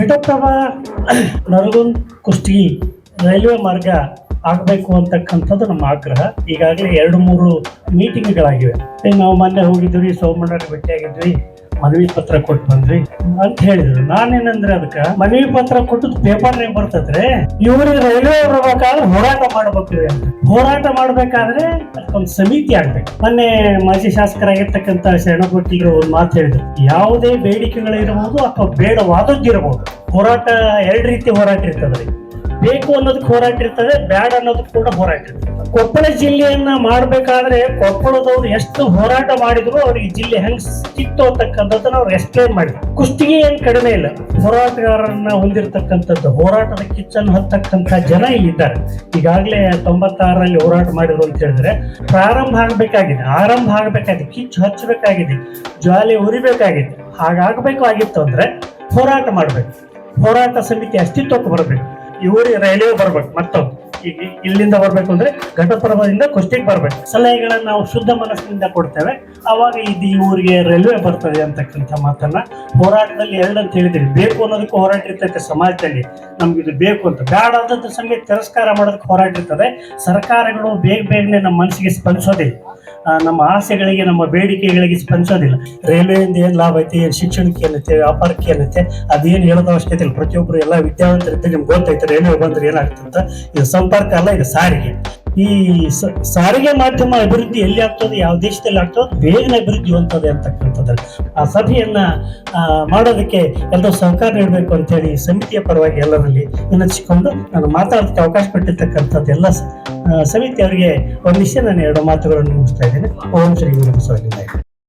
ಘಟಪ್ರಭಾ ನರಗುಂದ್ ಕುಸ್ತಿ ರೈಲ್ವೆ ಮಾರ್ಗ ಆಗಬೇಕು ಅಂತಕ್ಕಂಥದ್ದು ನಮ್ಮ ಆಗ್ರಹ. ಈಗಾಗಲೇ ಎರಡು ಮೂರು ಮೀಟಿಂಗ್ಗಳಾಗಿವೆ ನಾವು ಮೊನ್ನೆ ಹೋಗಿದ್ವಿ ಸೋಮಣ್ಣರ ಭೇಟಿಯಾಗಿದ್ವಿ. ಮನವಿ ಪತ್ರ ಕೊಟ್ಟು ಬಂದ್ರಿ ಅಂತ ಹೇಳಿದ್ರು. ನಾನೇನಂದ್ರೆ ಅದಕ್ಕೆ, ಮನವಿ ಪತ್ರ ಕೊಟ್ಟದ್ ಪೇಪರ್ನಾಗ ಬರ್ತದ್ರೆ ಇವ್ರಿಗೆ ರೈಲ್ವೆ ಬರ್ಬೇಕಾದ್ರೆ ಹೋರಾಟ ಮಾಡ್ಬೇಕು ಹೋರಾಟ ಮಾಡ್ಬೇಕಾದ್ರೆ ಅದಕ್ಕೊಂದು ಸಮಿತಿ ಆಗ್ಬೇಕು. ಮೊನ್ನೆ ಮಾಜಿ ಶಾಸಕರಾಗಿರ್ತಕ್ಕಂಥ ಶರಣಗೊಟ್ಟಿಗರು ಒಂದು ಮಾತು ಹೇಳಿದ್ರು. ಯಾವುದೇ ಬೇಡಿಕೆಗಳಿರಬಹುದು ಅಥವಾ ಬೇಡವಾದದ್ದಿರಬಹುದು ಹೋರಾಟ ಎರಡು ರೀತಿ ಹೋರಾಟ ಇರ್ತದೆ ಬೇಕು ಅನ್ನೋದಕ್ಕೆ ಹೋರಾಟ ಇರ್ತದೆ, ಬ್ಯಾಡ್ ಅನ್ನೋದಕ್ಕೆ ಕೂಡ ಹೋರಾಟ ಇರ್ತದೆ. ಕೊಪ್ಪಳ ಜಿಲ್ಲೆಯನ್ನ ಮಾಡ್ಬೇಕಾದ್ರೆ ಕೊಪ್ಪಳದವ್ರು ಎಷ್ಟು ಹೋರಾಟ ಮಾಡಿದ್ರು ಅವ್ರಿಗೆ ಜಿಲ್ಲೆ ಹೆಂಗ್ ಸಿಕ್ತು ಅಂತಕ್ಕಂಥದ್ದನ್ನ ಅವ್ರು ಎಕ್ಸ್ಪ್ಲೇನ್ ಮಾಡಿದ್ರು. ಕುಸ್ತಿಗೆ ಏನ್ ಕಡಿಮೆ ಇಲ್ಲ. ಹೋರಾಟಗಾರರನ್ನ ಹೊಂದಿರತಕ್ಕಂಥದ್ದು, ಹೋರಾಟದ ಕಿಚ್ಚನ್ನು ಹತ್ತಕ್ಕಂಥ ಜನ ಇಲ್ಲಿದ್ದಾರೆ. ಈಗಾಗಲೇ ತೊಂಬತ್ತಾರರಲ್ಲಿ ಹೋರಾಟ ಮಾಡಿದ್ರು ಅಂತ ಹೇಳಿದ್ರೆ ಪ್ರಾರಂಭ ಆಗ್ಬೇಕಾಗಿದೆ, ಆರಂಭ ಆಗಬೇಕಾಗಿದೆ, ಕಿಚ್ಚು ಹಚ್ಚಬೇಕಾಗಿದೆ, ಜ್ವಾಲೆ ಉರಿಬೇಕಾಗಿದೆ. ಹಾಗಾಗಬೇಕು ಆಗಿತ್ತು ಅಂದ್ರೆ ಹೋರಾಟ ಮಾಡಬೇಕು. ಹೋರಾಟ ಸಮಿತಿ ಅಸ್ತಿತ್ವಕ್ಕೆ ಬರಬೇಕು. ಇವರು ರೈಲ್ವೆ ಬರ್ಬೇಕು ಮತ್ತೊಂದು ಇಲ್ಲಿಂದ ಬರ್ಬೇಕು ಅಂದ್ರೆ ಘಟಪ್ರಭದಿಂದ ಕುಸ್ತಿಗೆ ಬರ್ಬೇಕು. ಸಲಹೆಗಳನ್ನ ನಾವು ಶುದ್ಧ ಮನಸ್ಸಿನಿಂದ ಕೊಡ್ತೇವೆ. ಅವಾಗ ಇದು ಇವರಿಗೆ ರೈಲ್ವೆ ಬರ್ತದೆ ಅಂತಕ್ಕಂಥ ಮಾತನ್ನ ಹೋರಾಟದಲ್ಲಿ ಎರಡು ಅಂತ ಹೇಳಿದ್ರಿ ಬೇಕು ಅನ್ನೋದಕ್ಕೆ ಹೋರಾಟ ಇರ್ತೈತೆ ಸಮಾಜದಲ್ಲಿ. ನಮ್ಗೆ ಇದು ಬೇಕು ಅಂತ. ಬೇಡ ಅಂತ ಸಂಗೀತ ತಿರಸ್ಕಾರ ಮಾಡೋದಕ್ಕೆ ಹೋರಾಟ ಇರ್ತದೆ. ಸರ್ಕಾರಗಳು ಬೇಗ ಬೇಗನೆ ನಮ್ಮ ಮನಸ್ಸಿಗೆ ಸ್ಪಂದಿಸೋದಿಲ್ಲ. ನಮ್ಮ ಆಸೆಗಳಿಗೆ, ನಮ್ಮ ಬೇಡಿಕೆಗಳಿಗೆ ಸ್ಪಂದಿಸೋದಿಲ್ಲ. ರೈಲ್ವೆಯಿಂದ ಏನು ಲಾಭ ಐತಿ, ಏನು ಶಿಕ್ಷಣಕ್ಕೆ ಏನೈತೆ, ವ್ಯಾಪಾರಕ್ಕೆ ಏನೈತೆ, ಅದೇನು ಹೇಳೋದು ಅವಶ್ಯಕತೆ ಇಲ್ಲ. ಪ್ರತಿಯೊಬ್ಬರು ಎಲ್ಲ ವಿದ್ಯಾವಂತರಿದ್ದ ನಿಮ್ಗೆ ಗೊತ್ತೈತೆ ರೈಲ್ವೆ ಬಂದ್ರೆ ಏನಾಗ್ತದೆ ಅಂತ. ಇದು ಸಂಪರ್ಕ ಅಲ್ಲ, ಇದು ಸಾರಿಗೆ. ಈ ಸಾರಿಗೆ ಮಾಧ್ಯಮ ಅಭಿವೃದ್ಧಿ ಎಲ್ಲಿ ಆಗ್ತದೆ, ಯಾವ ದೇಶದಲ್ಲಿ ಆಗ್ತದೆ, ಬೇಗನೆ ಅಭಿವೃದ್ಧಿ ಹೊಂದದೆ ಅಂತಕ್ಕಂಥದ್ದು ಆ ಸಭೆಯನ್ನ ಮಾಡೋದಕ್ಕೆ ಎಲ್ಲರೂ ಸಹಕಾರ ನೀಡಬೇಕು ಅಂತೇಳಿ ಸಮಿತಿಯ ಪರವಾಗಿ ಎಲ್ಲರಲ್ಲಿ ವಿನಂತಿಸಿಕೊಂಡು ನಾನು ಮಾತಾಡೋದಕ್ಕೆ ಅವಕಾಶ ಕೊಟ್ಟಿರ್ತಕ್ಕಂಥದ್ದು ಎಲ್ಲ ಸ- ಅವರಿಗೆ ಒಂದು ಒಂದಿಷ್ಟೇ ನಾನು ಎರಡು ಮಾತುಗಳನ್ನು ಮುಗಿಸ್ತಾ ಇದ್ದೇನೆ. ಓಂ ಶ್ರೀ ಗುರು ಬಸವಲಿಂಗಾಯ